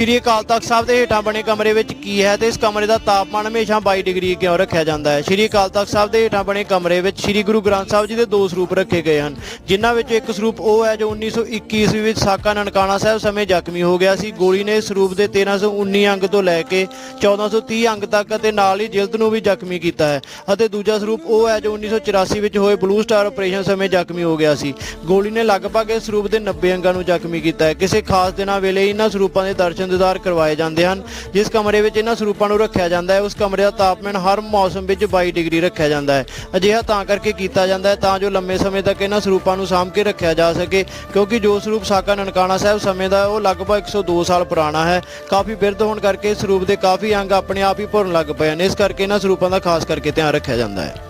ਸ਼੍ਰੀ ਅਕਾਲ ਤਖਤ ਸਾਹਿਬ ਦੇ ਹੇਠਾਂ ਬਣੇ ਕਮਰੇ ਵਿੱਚ ਕੀ ਹੈ ਤੇ ਇਸ ਕਮਰੇ ਦਾ ਤਾਪਮਾਨ ਹਮੇਸ਼ਾ 22 ਡਿਗਰੀ ਕਿਉਂ ਰੱਖਿਆ ਜਾਂਦਾ ਹੈ। ਸ਼੍ਰੀ ਅਕਾਲ ਤਖਤ ਸਾਹਿਬ ਦੇ ਹੇਠਾਂ ਬਣੇ ਕਮਰੇ ਵਿੱਚ ਸ਼੍ਰੀ ਗੁਰੂ ਗ੍ਰੰਥ ਸਾਹਿਬ ਜੀ ਦੇ ਦੋ ਸਰੂਪ ਰੱਖੇ ਗਏ ਹਨ। ਜਿਨ੍ਹਾਂ ਵਿੱਚੋਂ ਇੱਕ ਸਰੂਪ ਉਹ ਹੈ ਜੋ 1921 ਈਸਵੀ ਵਿੱਚ ਸਾਕਾ ਨਨਕਾਣਾ ਸਾਹਿਬ ਸਮੇਂ ਜ਼ਖਮੀ ਹੋ ਗਿਆ ਸੀ। ਗੋਲੀ ਨੇ ਇਸ ਸਰੂਪ ਦੇ 1319 ਅੰਗ ਤੋਂ ਲੈ ਕੇ 1430 ਅੰਗ ਤੱਕ ਅਤੇ ਨਾਲ ਹੀ ਜਿਲਦ ਨੂੰ ਵੀ ਜ਼ਖਮੀ ਕੀਤਾ ਹੈ ਅਤੇ ਦੂਜਾ ਸਰੂਪ ਉਹ ਹੈ ਜੋ 1984 ਵਿੱਚ ਹੋਏ ਬਲੂ ਸਟਾਰ ਆਪਰੇਸ਼ਨ ਸਮੇਂ ਜ਼ਖਮੀ ਹੋ ਗਿਆ ਸੀ। ਗੋਲੀ ਨੇ ਲਗਭਗ ਇਸ ਸਰੂਪ ਦੇ 90 ਅੰਗਾਂ ਨੂੰ ਜ਼ਖਮੀ ਕੀਤਾ ਹੈ। ਕਿਸੇ ਖਾਸ ਦਿਨਾਂ ਵੇਲੇ ਇਹਨਾਂ ਸਰੂਪਾਂ ਦੇ ਦਰਸ਼ਨ ਦੀਦਾਰ ਕਰਵਾਏ ਜਾਂਦੇ ਹਨ। ਜਿਸ ਕਮਰੇ ਵਿੱਚ ਇਹਨਾਂ ਸਰੂਪਾਂ ਨੂੰ ਰੱਖਿਆ ਜਾਂਦਾ ਹੈ, ਉਸ ਕਮਰੇ ਦਾ ਤਾਪਮਾਨ ਹਰ ਮੌਸਮ ਵਿੱਚ 22 ਡਿਗਰੀ ਰੱਖਿਆ ਜਾਂਦਾ ਹੈ। ਅਜਿਹਾ ਤਾਂ ਕਰਕੇ ਕੀਤਾ ਜਾਂਦਾ ਹੈ ਤਾਂ ਜੋ ਲੰਮੇ ਸਮੇਂ ਤੱਕ ਇਹਨਾਂ ਸਰੂਪਾਂ ਨੂੰ ਸਾਂਭ ਕੇ ਰੱਖਿਆ ਜਾ ਸਕੇ, ਕਿਉਂਕਿ ਜੋ ਸਰੂਪ ਸਾਕਾ ਨਨਕਾਣਾ ਸਾਹਿਬ ਸਮੇਂ ਦਾ ਉਹ ਲਗਭਗ 102 ਸਾਲ ਪੁਰਾਣਾ ਹੈ। ਕਾਫੀ ਬਿਰਧ ਹੋਣ ਕਰਕੇ ਇਸ ਸਰੂਪ ਦੇ ਕਾਫੀ ਅੰਗ ਆਪਣੇ ਆਪ ਹੀ ਭੁਰਨ ਲੱਗ ਪਏ ਹਨ। ਇਸ ਕਰਕੇ ਇਹਨਾਂ ਸਰੂਪਾਂ ਦਾ ਖਾਸ ਕਰਕੇ ਧਿਆਨ ਰੱਖਿਆ ਜਾਂਦਾ ਹੈ।